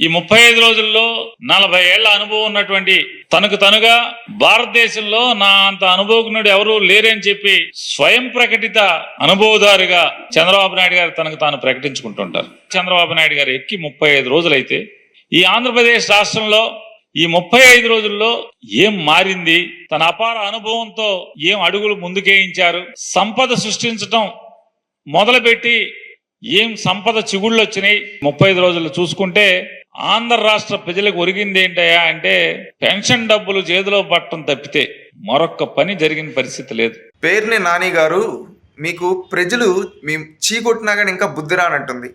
ఈ ముప్పై ఐదు రోజుల్లో నలభై ఏళ్ళ అనుభవం ఉన్నటువంటి తనకు తనుగా భారతదేశంలో నా అంత అనుభవజ్ఞుడు ఎవరూ లేరని చెప్పి స్వయం ప్రకటిత అనుభవదారుగా చంద్రబాబు నాయుడు గారు తనకు తాను ప్రకటించుకుంటుంటారు. చంద్రబాబు నాయుడు గారు ఎక్కి ముప్పై ఐదు రోజులైతే ఈ ఆంధ్రప్రదేశ్ రాష్ట్రంలో ఈ ముప్పై ఐదు రోజుల్లో ఏం మారింది? తన అపార అనుభవంతో ఏం అడుగులు ముందుకేయించారు? సంపద సృష్టించటం మొదలుపెట్టి ఏం సంపద చిగుళ్ళు వచ్చినాయి? ముప్పై ఐదు రోజులు చూసుకుంటే ఆంధ్ర రాష్ట్ర ప్రజలకు ఒరిగింది ఏంటయ్యా అంటే పెన్షన్ డబ్బులు చేతిలో పట్టడం తప్పితే మరొక్క పని జరిగిన పరిస్థితి లేదు. పేర్ని నాని గారు మీకు ప్రజలు మీ చీకొట్టినా కానీ ఇంకా బుద్ధి రానట్టుంది.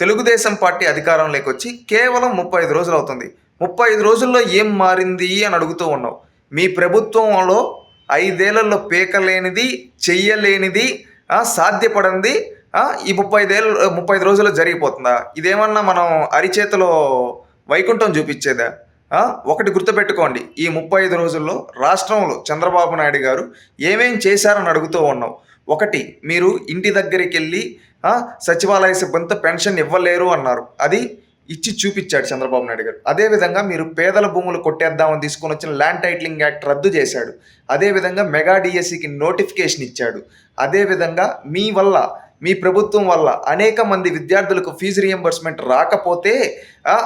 తెలుగుదేశం పార్టీ అధికారంలోకి వచ్చి కేవలం ముప్పై ఐదు రోజులు అవుతుంది. ముప్పై ఐదు రోజుల్లో ఏం మారింది అని అడుగుతూ ఉన్నావు. మీ ప్రభుత్వంలో ఐదేళ్ళలో పీకలేనిది చెయ్యలేనిది సాధ్యపడింది ఈ ముప్పై ఐదేళ్ళు ముప్పై ఐదు రోజుల్లో జరిగిపోతుందా? ఇదేమన్నా మనం అరిచేతిలో వైకుంఠం చూపించేదా? ఒకటి గుర్తుపెట్టుకోండి. ఈ ముప్పై ఐదు రోజుల్లో రాష్ట్రంలో చంద్రబాబు నాయుడు గారు ఏమేం చేశారని అడుగుతూ ఉన్నాం. ఒకటి మీరు ఇంటి దగ్గరికి వెళ్ళి సచివాలయ సిబ్బందితో పెన్షన్ ఇవ్వలేరు అన్నారు. అది ఇచ్చి చూపించాడు చంద్రబాబు నాయుడు గారు. అదేవిధంగా మీరు పేదల భూములు కొట్టేద్దామని తీసుకొని వచ్చిన ల్యాండ్ టైటిలింగ్ యాక్ట్ రద్దు చేశాడు. అదేవిధంగా మెగా డిఎస్సికి నోటిఫికేషన్ ఇచ్చాడు. అదేవిధంగా మీ వల్ల మీ ప్రభుత్వం వల్ల అనేక మంది విద్యార్థులకు ఫీజు రియంబర్స్మెంట్ రాకపోతే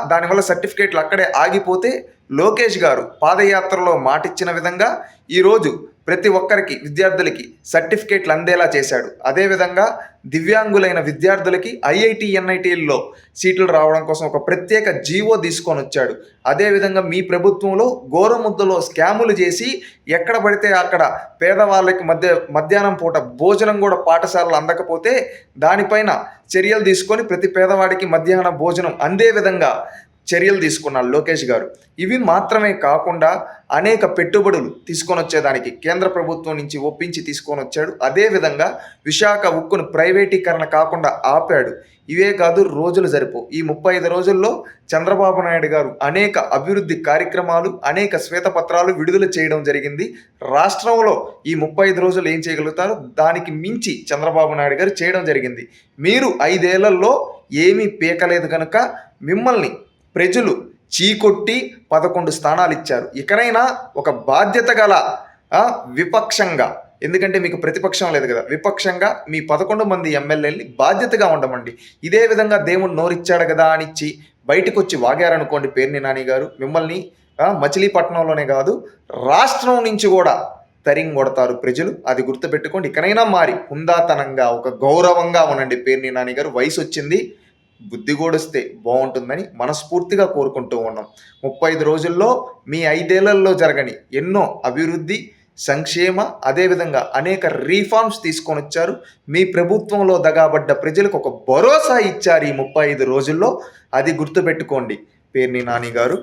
దానివల్ల సర్టిఫికేట్లు అక్కడే ఆగిపోతే లోకేష్ గారు పాదయాత్రలో మాటిచ్చిన విధంగా ఈరోజు ప్రతి ఒక్కరికి విద్యార్థులకి సర్టిఫికేట్లు అందేలా చేశాడు. అదేవిధంగా దివ్యాంగులైన విద్యార్థులకి ఐఐటి ఎన్ఐటీల్లో సీట్లు రావడం కోసం ఒక ప్రత్యేక జీవో తీసుకొని వచ్చాడు. అదేవిధంగా మీ ప్రభుత్వంలో గోరముద్దలో స్కాములు చేసి ఎక్కడ పడితే అక్కడ పేదవాళ్ళకి మధ్య మధ్యాహ్నం పూట భోజనం కూడా పాఠశాలలు అందకపోతే దానిపైన చర్యలు తీసుకొని ప్రతి పేదవాడికి మధ్యాహ్న భోజనం అందే విధంగా చర్యలు తీసుకున్నారు లోకేష్ గారు. ఇవి మాత్రమే కాకుండా అనేక పెట్టుబడులు తీసుకొని వచ్చేదానికి కేంద్ర ప్రభుత్వం నుంచి ఒప్పించి తీసుకొని వచ్చాడు. అదేవిధంగా విశాఖ ఉక్కును ప్రైవేటీకరణ కాకుండా ఆపాడు. ఇవే కాదు రోజులు సరిపో ఈ ముప్పై ఐదు రోజుల్లో చంద్రబాబు నాయుడు గారు అనేక అభివృద్ధి కార్యక్రమాలు అనేక శ్వేతపత్రాలు విడుదల చేయడం జరిగింది. రాష్ట్రంలో ఈ ముప్పై ఐదు రోజులు ఏం చేయగలుగుతారో? దానికి మించి చంద్రబాబు నాయుడు గారు చేయడం జరిగింది. మీరు ఐదేళ్ళలో ఏమీ పీకలేదు కనుక మిమ్మల్ని ప్రజలు చీకొట్టి పదకొండు స్థానాలు ఇచ్చారు. ఇకనైనా ఒక బాధ్యత గల విపక్షంగా ఎందుకంటే మీకు ప్రతిపక్షం లేదు కదా విపక్షంగా మీ పదకొండు మంది ఎమ్మెల్యేలని బాధ్యతగా ఉండమండి. ఇదే విధంగా దేవుడు నోరిచ్చాడు కదా అని ఇచ్చి బయటకు వచ్చి వాగారనుకోండి పేర్ని నాని గారు. మిమ్మల్ని మచిలీపట్నంలోనే కాదు రాష్ట్రం నుంచి కూడా తరిం కొడతారు ప్రజలు. అది గుర్తుపెట్టుకోండి. ఇకనైనా మారి హుందాతనంగా ఒక గౌరవంగా ఉండండి పేర్ని నాని గారు. వయసు వచ్చింది బుద్ధి గూడిస్తే బాగుంటుందని మనస్ఫూర్తిగా కోరుకుంటూ ఉన్నాం. ముప్పై ఐదు రోజుల్లో మీ ఐదేళ్ళలో జరగని ఎన్నో అభివృద్ధి సంక్షేమ అదేవిధంగా అనేక రీఫార్మ్స్ తీసుకొని వచ్చారు. మీ ప్రభుత్వంలో దగాబడ్డ ప్రజలకు ఒక భరోసా ఇచ్చారు ఈ ముప్పై ఐదు రోజుల్లో. అది గుర్తుపెట్టుకోండి. పేర్ని నాని గారు